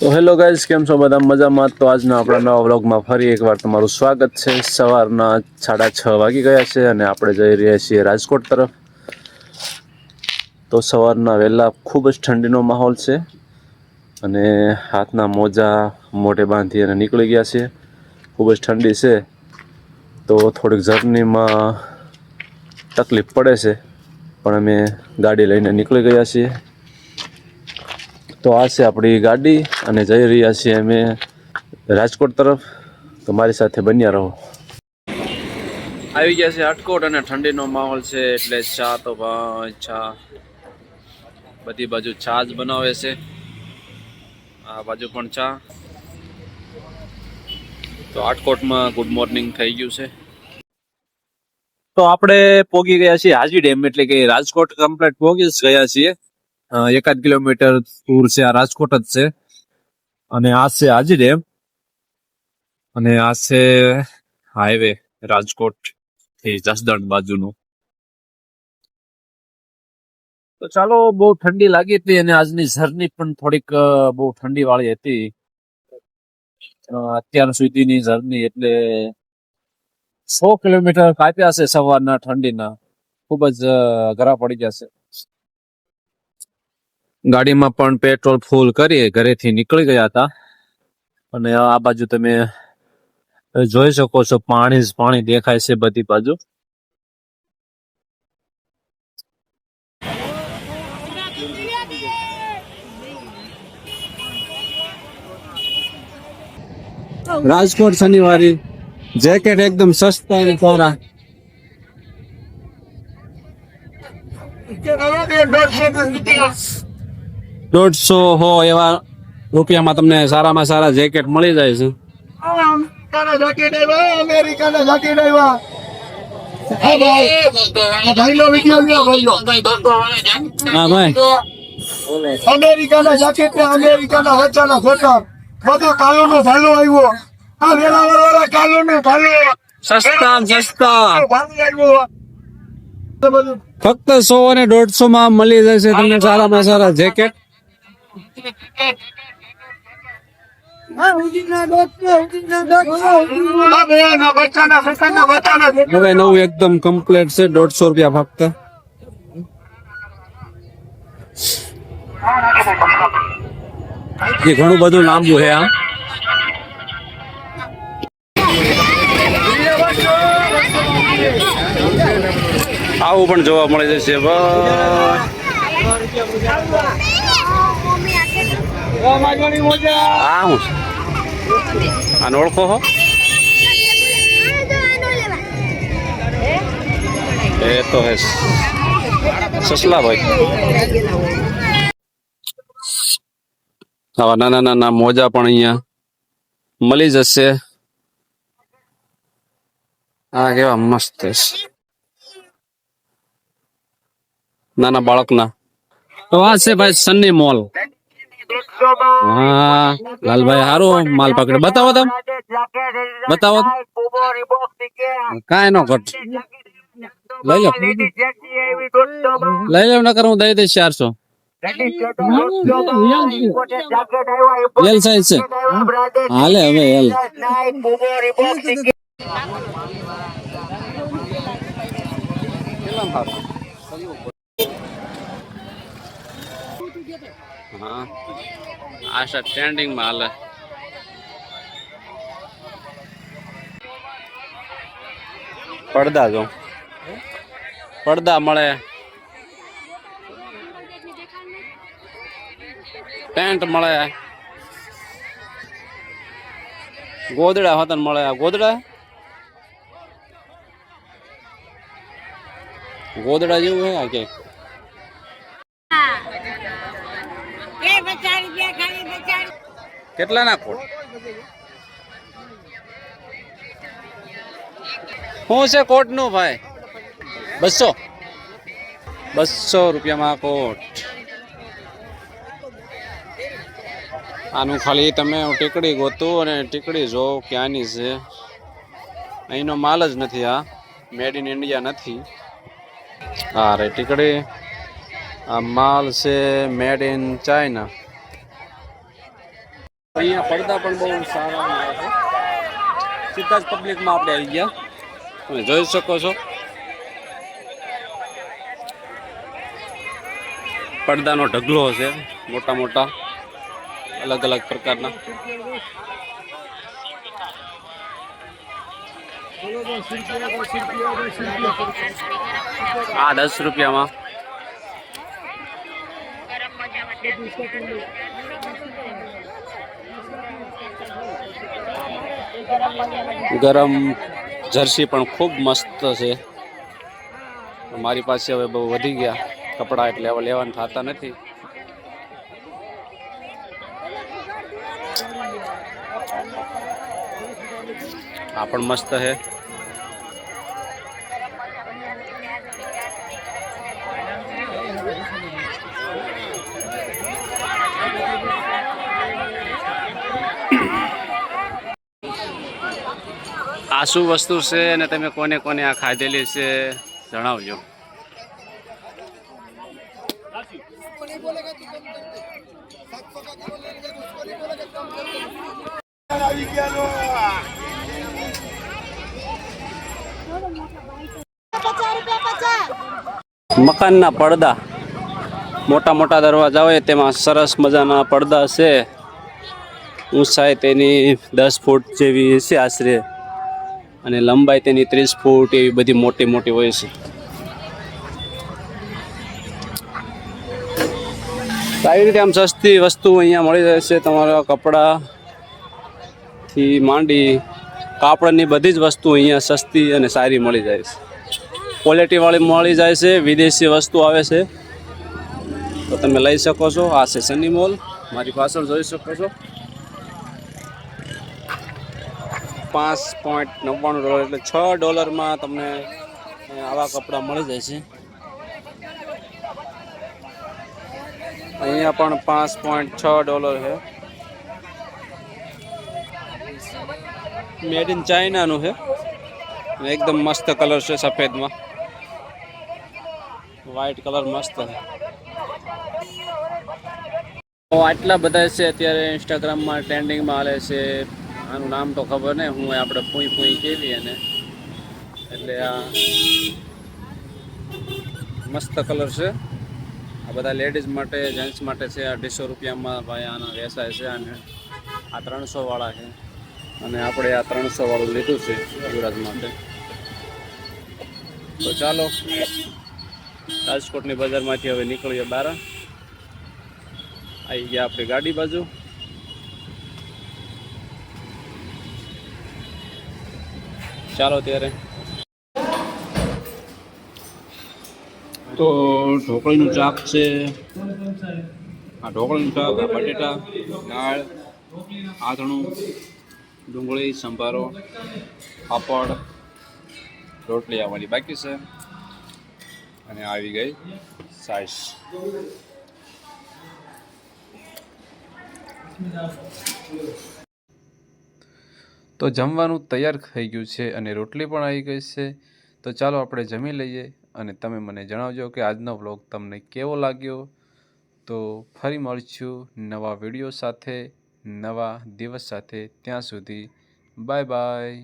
તો hello guys, કેમ છો બધા? મજામાં? તો આજના આપણા નવા વ્લોગમાં ફરી એકવાર તમારું સ્વાગત છે. સવારના સાડા છ વાગી ગયા છે અને આપણે જઈ રહ્યા છીએ રાજકોટ તરફ. તો સવારના વહેલા ખૂબ જ ઠંડીનો માહોલ છે અને હાથના મોજા મોઢે બાંધી અને નીકળી ગયા છે ખૂબ જ ઠંડી છે. તો થોડીક જર્નીમાં તકલીફ પડે છે, પણ અમે ગાડી લઈને નીકળી ગયા છીએ. તો આ છે આપણી ગાડી અને જઈ રહ્યા છીએ અમે રાજકોટ તરફ. તો મારી સાથે બન્યા રહો. આવી ગયા છે હાટકોટ અને ઠંડીનો માહોલ છે એટલે ચા તો ભાઈ ચા. બધી બાજુ ચા જ બનાવે છે. આ બાજુ પણ ચા. તો રાજકોટમાં ગુડ મોર્નિંગ થઈ ગયું છે. તો આપણે પોગી ગયા છીએ હાજી ડેમ એટલે કે રાજકોટ કમ્પ્લેટ પોગી જ ગયા છીએ. એકાદ કિલોમીટર દૂર છે, આ રાજકોટ જ છે. અને આ છે હાજી ડેમ. અને આ છે હાઈવે રાજકોટથી જસદણ બાજુનો. તો ચાલો, બહુ ઠંડી લાગી હતી અને આજની ઝરની પણ થોડીક બહુ ઠંડી વાળી હતી. અત્યાર સુધીની ઝરની એટલે સો કિલોમીટર કાપ્યા છે સવારના ઠંડીના. ખૂબ જ ગરા પડી જશે ગાડીમાં પણ પેટ્રોલ ફૂલ કરી ઘરેથી નીકળી ગયા હતા. અને આ બાજુ તમે જોઈ શકો છો પાણી જ પાણી દેખાય છે બધી બાજુ. રાજકોટ શનિવારી જેકેટ એકદમ સસ્તા અને સારા. દોઢસો હો એવા રૂપિયામાં તમને સારામાં સારા જેકેટ મળી જાય છે. અમેરિકાના જાકેટ અમેરિકાના ને વચ્ચાના ફોટા. બધું કાલો નો ભાલો આવ્યો. આ વેલા વાળા કાલો નો ભાલો સસ્તા સસ્તા ફક્ત સો અને દોઢસો માં મળી જશે તમને સારામાં સારા જેકેટ. હવે નવું એકદમ કમ્પ્લીટ છે દોઢસો રૂપિયા ફક્ત. એ ઘણું બધું લાંબુ છે આ આવું પણ જોવા મળી જશે હું આને ઓળખો હો. એ તો હે સસલા ભાઈ આવા નાના નાના મોજા પણ અહીંયા મળી જશે. આ કેવા મસ્ત છે નાના બાળકના. તો આ છે ભાઈ સન્ની મોલ. હા, લાલભાઈ હારું માલ પકડે. બતાવો તમે. બતાવો. કાંઈ નો ઘટ. લઈ લો. લઈ લો, નકર હું દઈ દઈશ ચારસો. એલ સાઈઝ છે. હાલે હવે એલ. હા. આશા ટ્રેન્ડિંગમાં હાલે. પડદા જો. પડદા મળે. પેન્ટ મળે. ગોદડા હોતન મળે. આ ગોદડા? ગોદડા જેવું હે કે એ બચારી બે ખાલી બચારી કેટલા ના કોટ શું છે કોટનું ભાઈ? બસો. બસો રૂપિયામાં કોટ. આનું ખાલી તમે ટીકડી ગોતું અને ટીકડી જો ક્યાંની છે. અહીંનો માલ જ નથી આ. મેડ ઇન ઇન્ડિયા નથી. હા, રે ટીકડી. આ માલ છે મેડ ઇન ચાઇના અહીંયા પડદા પણ બહુ સારા સીધા જ પબ્લિકમાં આપણે આવી ગયા. તમે જોઈ શકો છો. પડદાનો ઢગલો છે, મોટા મોટા, અલગ અલગ પ્રકારના. આ દસ રૂપિયામાં ગરમ જર્સી પણ ખૂબ મસ્ત છે. મારી પાસે હવે બહુ વધી ગયા કપડાં એટલે હવે લેવાનું થતા નથી. આ પણ મસ્ત છે. આ શું વસ્તુ છે અને તમે કોને કોને આ ખાધેલી છે જણાવજો. મકાનના પડદા. મોટા મોટા દરવાજા હોય તેમાં સરસ મજાના પડદા છે. ઊંચાઈ તેની દસ ફૂટ જેવી છે આશરે. અને લંબાઈ તેની ત્રીસ ફૂટ એવી બધી મોટી મોટી હોય છે. આવી રીતે આમ સસ્તી વસ્તુ અહીંયા મળી જાય છે તમારા કપડાથી માંડી કાપડની બધી જ વસ્તુ અહીંયા સસ્તી અને સારી મળી જાય છે. ક્વોલિટીવાળી મળી જાય છે, વિદેશી વસ્તુ આવે છે. તો તમે લઈ શકો છો, આ છે સની મોલ મારી પાછળ જોઈ શકો છો. પાંચ પોઈન્ટ નવ્વાણું ડોલર એટલે છ ડોલરમાં તમને આવા કપડાં મળી જાય છે. અહીંયા પણ પાંચ પોઈન્ટ છ ડોલર છે. મેડ ઇન ચાઇનાનું છે. એકદમ મસ્ત કલર છે સફેદમાં. વ્હાઈટ કલર મસ્ત છે. આટલા બધા છે અત્યારે ઇન્સ્ટાગ્રામમાં ટ્રેન્ડિંગમાં હાલે છે. આનું નામ તો ખબર નહીં. હું આપણે પૂઈ પૂઈ કેવી અને એટલે આ મસ્ત કલર છે. આ બધા લેડીઝ માટે જેન્ટ્સ માટે છે. આ અઢીસો રૂપિયામાં ભાઈ આના વેચાય છે અને આ ત્રણસો વાળા છે. અને આપણે આ ત્રણસો વાળું લીધું છે યુવરાજ માટે. તો ચાલો, રાજકોટની બજારમાંથી હવે નીકળીએ બહાર. આવી ગયા આપણી ગાડી બાજુ. ચાલો ત્યારે. તો ઢોકળીનું શાક છે. આ ઢોકળીનું શાક, આ બટેટા, દાળ, આથણું, ડુંગળી, સંભારો, પાપડ, રોટલી આવવાની બાકી છે. અને આવી ગઈ સાઈઝ તો જમવાનું તૈયાર થઈ ગયું છે અને રોટલી પણ આવી ગઈ છે. તો ચાલો આપણે જમી લઈએ અને તમે મને જણાવજો કે આજનો વ્લોગ તમને કેવો લાગ્યો? તો ફરી મળીશું નવા વીડિયો સાથે, નવા દિવસ સાથે. ત્યાં સુધી, બાય બાય.